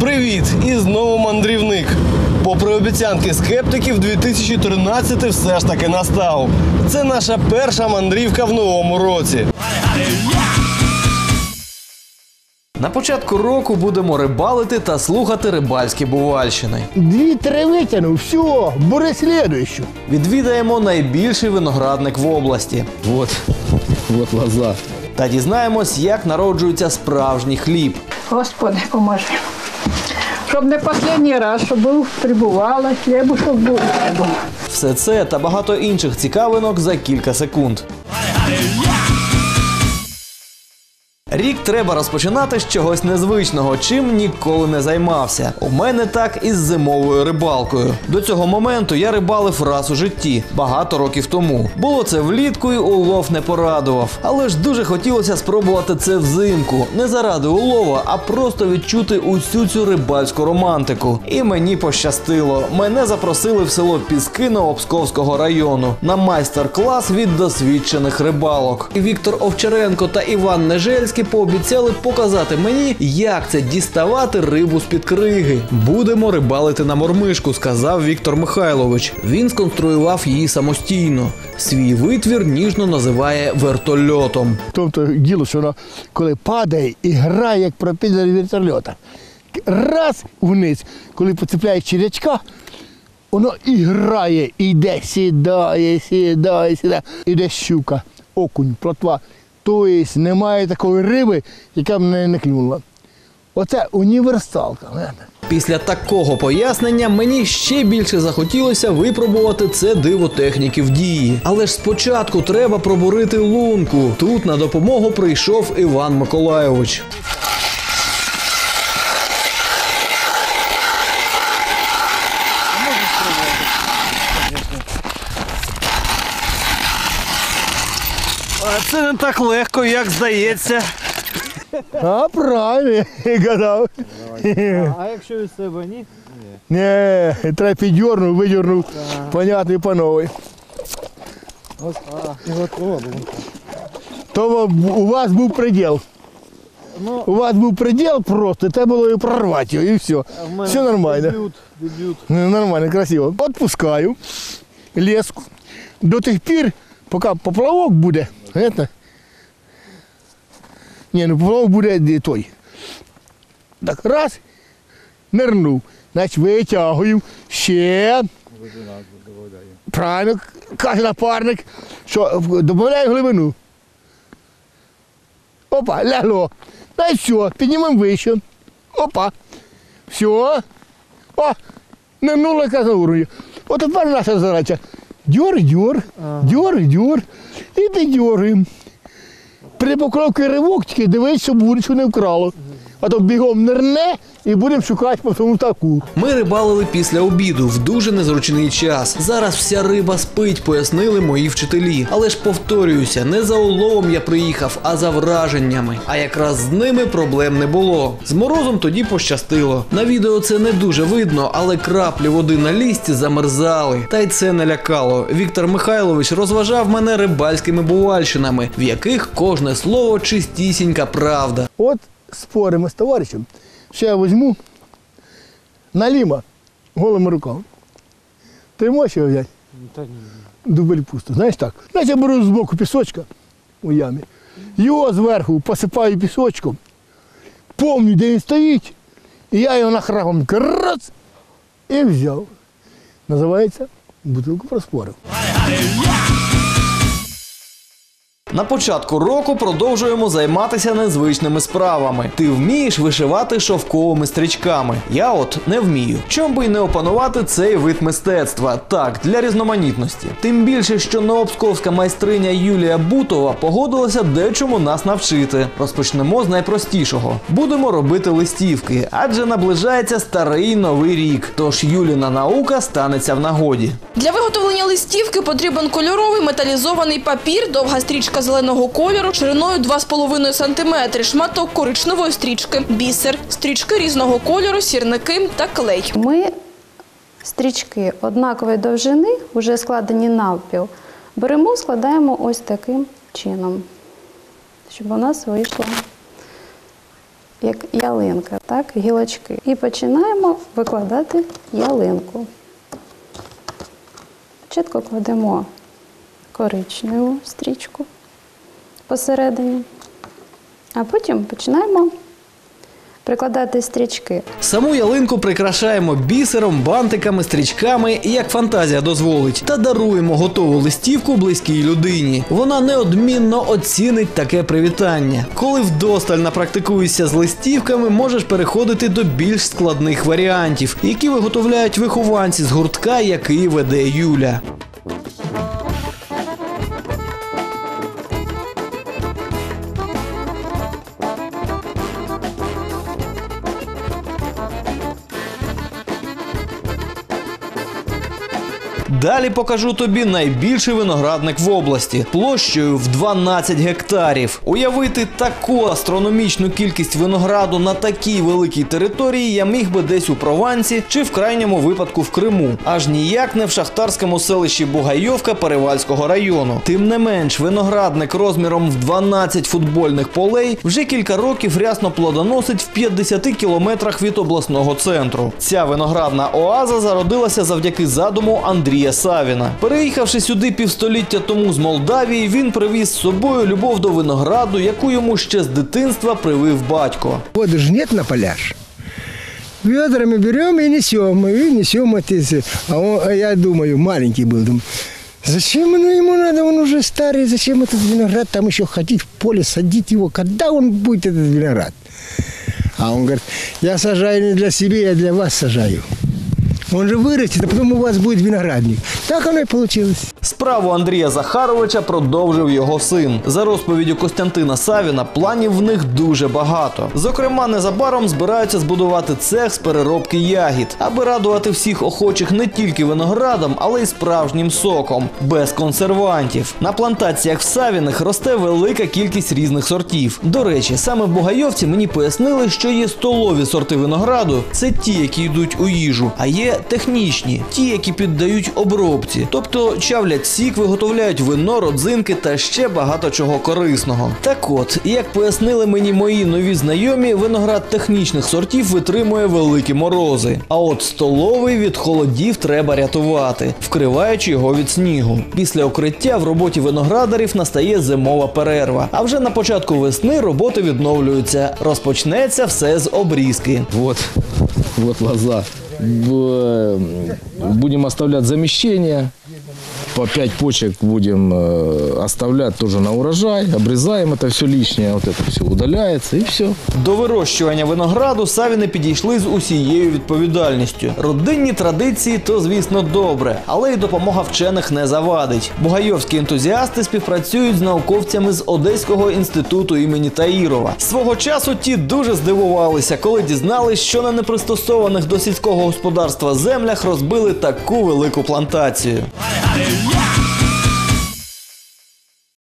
Привіт! І знову мандрівник. Попри обіцянки скептиків, 2013 все ж таки настав. Це наша перша мандрівка в новому році. На початку року будемо рибалити та слухати рибальські бувальщини. Дві-три витягнув, все, бери слідуючу. Відвідаємо найбільший виноградник в області. Вот, вот лоза. Та дізнаємось, як народжується справжній хліб. Господи, поможи. Щоб не останній раз, щоб був прибувала, хлібу, щоб був хлібу. Все це та багато інших цікавинок за кілька секунд. Рік треба розпочинати з чогось незвичного, чим ніколи не займався. У мене так і з зимовою рибалкою. До цього моменту я рибалив раз у житті, багато років тому. Було це влітку і улов не порадував. Але ж дуже хотілося спробувати це взимку. Не заради улова, а просто відчути усю цю рибальську романтику. І мені пощастило. Мене запросили в село Піскино Псковського району на майстер-клас від досвідчених рибалок. Віктор Овчаренко та Іван Нежельський пообіцяли показати мені, як це діставати рибу з-під криги. Будемо рибалити на мормишку, сказав Віктор Михайлович. Він сконструював її самостійно. Свій витвір ніжно називає вертольотом. Тобто діло, що воно коли падає і грає, як пропелер вертольота. Раз вниз, коли поцепляє черячка, воно і грає, і йде, сідає, сідає, сідає. Іде щука, окунь, плотва. Тобто немає такої риби, яка б не, не клюнула. Оце універсалка. Після такого пояснення мені ще більше захотілося випробувати це диво техніки в дії. Але ж спочатку треба пробурити лунку. Тут на допомогу прийшов Іван Миколайович. Це не так легко, як здається. А, правильно, я гадав. А якщо від себе ні? Ні, треба піддернув, видернув. Понятний панове. Ось, а, і готово було. То у вас був приділ. Ну, У вас був приділ просто, треба було і прорвати його, і все. Все нормально. Дебют, дебют. Ну, Нормально, красиво. Отпускаю леску. До тих пір, поки поплавок буде. Это. Ні, ну поплавок буде той. Так, раз, нирнув. Значить, витягую. Ще. Правильно, каже напарник, що додаю глибину. Опа, лягло. Значить, все, піднімемо вище. Опа. Все. О, нирнула яка на уровні. От тепер наша задача. Дьор, дьор, дьор, дьор. І. При покловці ривок тільки дивись, щоб вулицю не вкрало. А то бігом нирне і будемо шукати по всьому таку. Ми рибалили після обіду в дуже незручний час. Зараз вся риба спить, пояснили мої вчителі. Але ж повторююся, не за уловом я приїхав, а за враженнями. А якраз з ними проблем не було. З морозом тоді пощастило. На відео це не дуже видно, але краплі води на лісті замерзали. Та й це не лякало. Віктор Михайлович розважав мене рибальськими бувальщинами, в яких кожне слово чистісінька правда. От споримо з товаришем. Ще я візьму наліма голими руками. Ти можеш його взяти? Та ні. Дубль пусто. Знаєш так? Значить, я беру з боку пісочка у ямі. Його зверху посипаю пісочком, помню, де він стоїть, і я його нахрагом раз і взяв. Називається бутилку проспорив. На початку року продовжуємо займатися незвичними справами. Ти вмієш вишивати шовковими стрічками. Я от не вмію. Чом би й не опанувати цей вид мистецтва? Так, для різноманітності. Тим більше, що новопсковська майстриня Юлія Бутова погодилася дечому нас навчити. Розпочнемо з найпростішого. Будемо робити листівки, адже наближається старий новий рік. Тож Юліна наука станеться в нагоді. Для виготовлення листівки потрібен кольоровий металізований папір, довга стрічка зеленого кольору шириною 2,5 см, шматок коричневої стрічки, бісер, стрічки різного кольору, сірники та клей. Ми стрічки однакової довжини, вже складені навпіл, беремо, складаємо ось таким чином, щоб у нас вийшло як ялинка, так, гілочки. І починаємо викладати ялинку. Спочатку кладемо коричневу стрічку посередині, а потім починаємо прикладати стрічки. Саму ялинку прикрашаємо бісером, бантиками, стрічками, як фантазія дозволить, та даруємо готову листівку близькій людині. Вона неодмінно оцінить таке привітання. Коли вдосталь напрактикуєшся з листівками, можеш переходити до більш складних варіантів, які виготовляють вихованці з гуртка, який веде Юля. Далі покажу тобі найбільший виноградник в області площею в 12 гектарів. Уявити таку астрономічну кількість винограду на такій великій території я міг би десь у Провансі чи в крайньому випадку в Криму, аж ніяк не в шахтарському селищі Бугайовка Перевальського району. Тим не менш, виноградник розміром в 12 футбольних полей вже кілька років рясно плодоносить в 50 кілометрах від обласного центру. Ця виноградна оаза зародилася завдяки задуму Андрія Савіна. Переїхавши сюди півстоліття тому з Молдавії, він привіз з собою любов до винограду, яку йому ще з дитинства привив батько. Воды же нет на пляж. Ведрами берем и несем, и несем эти. А, он- а я думаю, маленький был, думаю, зачем оно ему надо, он уже старый, зачем этот виноград там еще ходить в поле, садить его, когда он будет этот виноград? А он говорит, я сажаю не для себя, я для вас сажаю. Он же вырастет, а потом у вас будет виноградник. Так оно и получилось. Справу Андрія Захаровича продовжив його син. За розповіддю Костянтина Савіна, планів в них дуже багато. Зокрема, незабаром збираються збудувати цех з переробки ягід, аби радувати всіх охочих не тільки виноградом, але й справжнім соком, без консервантів. На плантаціях в Савіних росте велика кількість різних сортів. До речі, саме в Бугайовці мені пояснили, що є столові сорти винограду, це ті, які йдуть у їжу, а є технічні, ті, які піддають обробці, тобто чавлять сік, виготовляють вино, родзинки та ще багато чого корисного. Так от, як пояснили мені мої нові знайомі, виноград технічних сортів витримує великі морози. А от столовий від холодів треба рятувати, вкриваючи його від снігу. Після укриття в роботі виноградарів настає зимова перерва. А вже на початку весни роботи відновлюються. Розпочнеться все з обрізки. Вот, вот лоза. Б- Будем оставлять замещение По 5 почек будем э, оставлять тоже на урожай. Обрезаем это все лишнее, вот это все удаляется и все. До вирощування винограду Савіни підійшли з усією відповідальністю. Родинні традиції то, звісно, добре, але й допомога вчених не завадить. Бугайовські ентузіасти співпрацюють з науковцями з Одеського інституту імені Таїрова. Свого часу ті дуже здивувалися, коли дізнались, що на непристосованих до сільського господарства землях розбили таку велику плантацію. Yeah!